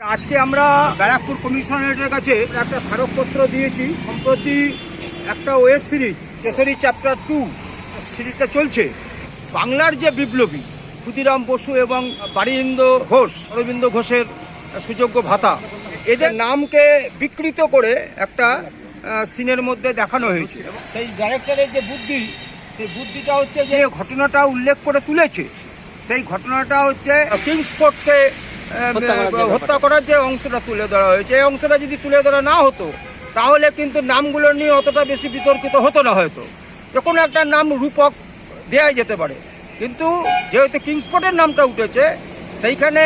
আজকে আমরা ব্যারাকপুর কমিশনারেটের কাছে একটা স্মারকপত্র দিয়েছি সম্প্রতি একটা web series Kesari chapter two, সিরিজটা চলছে। বাংলার যে বিপ্লবী, ক্ষুদিরাম বসু এবং বারিন্দ ঘোষ, অরবিন্দ ঘোষের সুযোগ্য ভাতা, এদের নামকে বিকৃত করে একটা সিনের মধ্যে দেখানো হয়েছে। সেই ডাইরেক্টরের যে বুদ্ধি, সেই বুদ্ধিটা হচ্ছে যে ঘটনাটা উল্লেখ করে তুলেছে। সেই ঘটনাটা হচ্ছে কিংসপোর্টকে হত্যা করার যে অংশটা তুলে ধরা হয়েছে এই অংশটা যদি তুলে ধরা না হতো তাহলে কিন্তু নামগুলো নিয়ে অতটা বেশি বিতর্কিত হতো না হয়তো। যে কোনো একটা নাম রূপক দেওয়া যেতে পারে। কিন্তু যেহেতু কিংসপোর্টের নামটা উঠেছে সেইখানে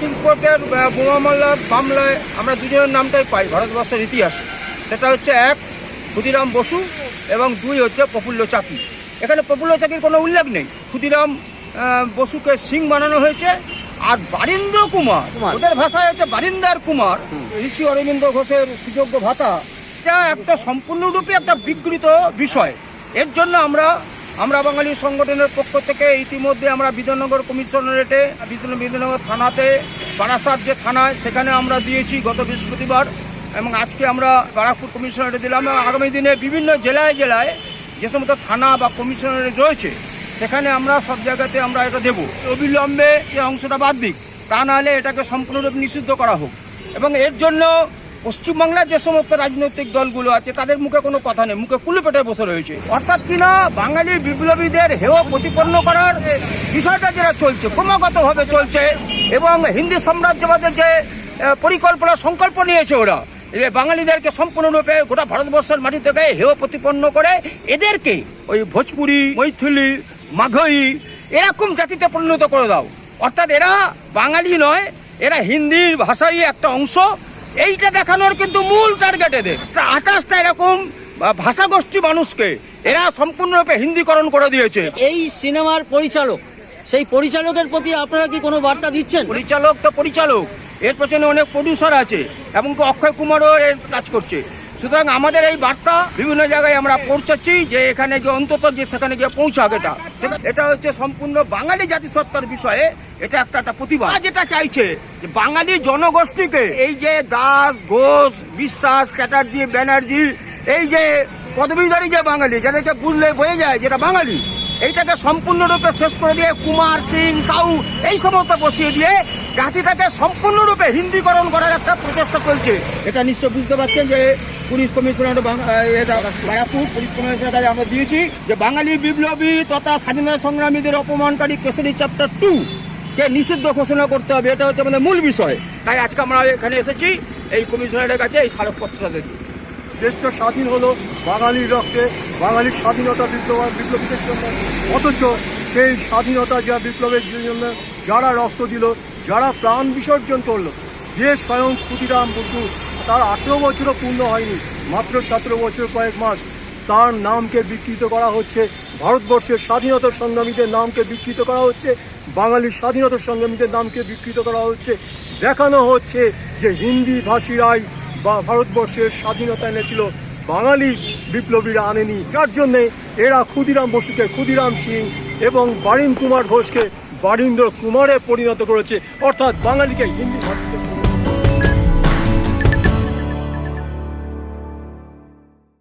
কিংসপোর্টের বোমা মামলা মামলায় আমরা দুজনের নামটাই পাই ভারতবর্ষের ইতিহাসে। সেটা হচ্ছে এক ক্ষুদিরাম বসু এবং দুই হচ্ছে প্রফুল্ল চাকি এখানে প্রফুল্ল চাকির কোনো উল্লেখ নেই। ক্ষুদিরাম বসুকে সিং বানানো হয়েছে। আর বারিন্দ্র কুমার। ওদের ভাষায় হচ্ছে বারিন্দার কুমার ঋষি অরবিন্দ ঘোষের সুযোগ্য ভাতা। এটা একটা সম্পূর্ণরূপে একটা বিকৃত বিষয়। এর জন্য আমরা আমরা বাঙালি সংগঠনের পক্ষ থেকে ইতিমধ্যে আমরা বিধাননগর কমিশনারেটে বিধান- বিধাননগর থানাতে বারাসাত যে থানায় সেখানে আমরা দিয়েছি গত বৃহস্পতিবার। এবং আজকে আমরা বারাকপুর কমিশনারেটে দিলাম। এবং আগামী দিনে বিভিন্ন জেলায় জেলায় যে সমস্ত থানা বা কমিশনারেট রয়েছে সেখানে আমরা সব জায়গাতে আমরা এটা দেব। অবিলম্বে এই অংশটা বাদ দিক, তা নাহলে এটাকে সম্পূর্ণরূপে নিষিদ্ধ করা হোক। এবং এর জন্য পশ্চিমবাংলার যে সমস্ত রাজনৈতিক দলগুলো আছে, তাদের মুখে কোনো কথা নেই, মুখে কুলু পেটে বসে রয়েছে। অর্থাৎ কিনা বাঙালি বিপ্লবীদের হেয় প্রতিপন্ন করার বিষয়টা যেটা চলছে, ক্রমাগতভাবে চলছে, এবং হিন্দি সাম্রাজ্যবাদের যে পরিকল্পনা, সংকল্প নিয়েছে ওরা যে বাঙালিদেরকে সম্পূর্ণরূপে গোটা ভারতবর্ষের মাটি থেকে হেয় প্রতিপন্ন করে এদেরকে ওই ভোজপুরি, মৈথিলি মাঘই এরকম জাতিতে পরিণত করে দাও। অর্থাৎ এরা বাঙালি নয় এরা হিন্দির ভাষারই একটা অংশ। এইটা দেখানোর কিন্তু মূল টার্গেট এদের। আকাশটা এরকম ভাষাগোষ্ঠী মানুষকে এরা সম্পূর্ণরূপে হিন্দিকরণ করে দিয়েছে। এই সিনেমার পরিচালক সেই পরিচালকের প্রতি আপনারা কি কোনো বার্তা দিচ্ছেন? পরিচালক তো পরিচালক এর পেছনে অনেক প্রডিউসার আছে এবং অক্ষয় কুমারও এর কাজ করছে। সুতরাং আমাদের এই বার্তা বিভিন্ন জায়গায় আমরা পৌঁছাচ্ছি যে এখানে গিয়ে অন্তত যে সেখানে গিয়ে পৌঁছাক এটা। এটা হচ্ছে সম্পূর্ণ বাঙালি জাতিসত্তার বিষয়ে এটা একটা একটা প্রতিভা যেটা চাইছে যে বাঙালি জনগোষ্ঠীকে এই যে দাস, ঘোষ, বিশ্বাস, চ্যাটার্জি, ব্যানার্জি, এই যে পদবীধারী যে বাঙালি, যাদেরকে বুঝলে বয়ে যায় যেটা বাঙালি, এইটাকে সম্পূর্ণরূপে শেষ করে দিয়ে কুমার, সিং, সাউ, এই সমস্ত বসিয়ে দিয়ে জাতিটাকে সম্পূর্ণরূপে হিন্দিকরণ করার একটা প্রচেষ্টা চলছে। এটা নিশ্চয় বুঝতে পারছেন যে পুলিশ কমিশনার বাং- আহ, এটা বারাকপুর পুলিশ কমিশনার কাছে আমরা দিয়েছি যে বাঙালি বিপ্লবী তথা স্বাধীনতা সংগ্রামীদের অপমানকারী কেশরী চ্যাপ্টার টু কে নিষিদ্ধ ঘোষণা করতে হবে। এটা হচ্ছে আমাদের মূল বিষয়। তাই আজকে আমরা এখানে এসেছি এই কমিশনারের কাছে এই স্মারকপত্রটা দিতে দেশটা স্বাধীন হলো বাঙালির রক্তে বাঙালির স্বাধীনতা বিপ্লব বিপ্লবীদের জন্য। অথচ সেই স্বাধীনতা যা বিপ্লবের জন্য যারা রক্ত দিল যারা প্রাণ বিসর্জন করল যে স্বয়ং ক্ষুদিরাম বসু, তার আঠেরো বছরও পূর্ণ হয়নি, মাত্র সতেরো বছর কয়েক মাস। তার নামকে বিকৃত করা হচ্ছে, ভারতবর্ষের স্বাধীনতা সংগ্রামীদের নামকে বিকৃত করা হচ্ছে, বাঙালির স্বাধীনতা সংগ্রামীদের নামকে বিকৃত করা হচ্ছে। দেখানো হচ্ছে যে হিন্দি ভাষীরাই বা ভারতবর্ষের স্বাধীনতা এনেছিল বাঙালি বিপ্লবীরা আনেনি। যার জন্যে এরা ক্ষুদিরাম বসুকে, ক্ষুদিরাম সিং এবং বারিন কুমার ঘোষকে বারিন্দ্র কুমারে পরিণত করেছে। অর্থাৎ বাঙালিকে হিন্দি ভাষীতে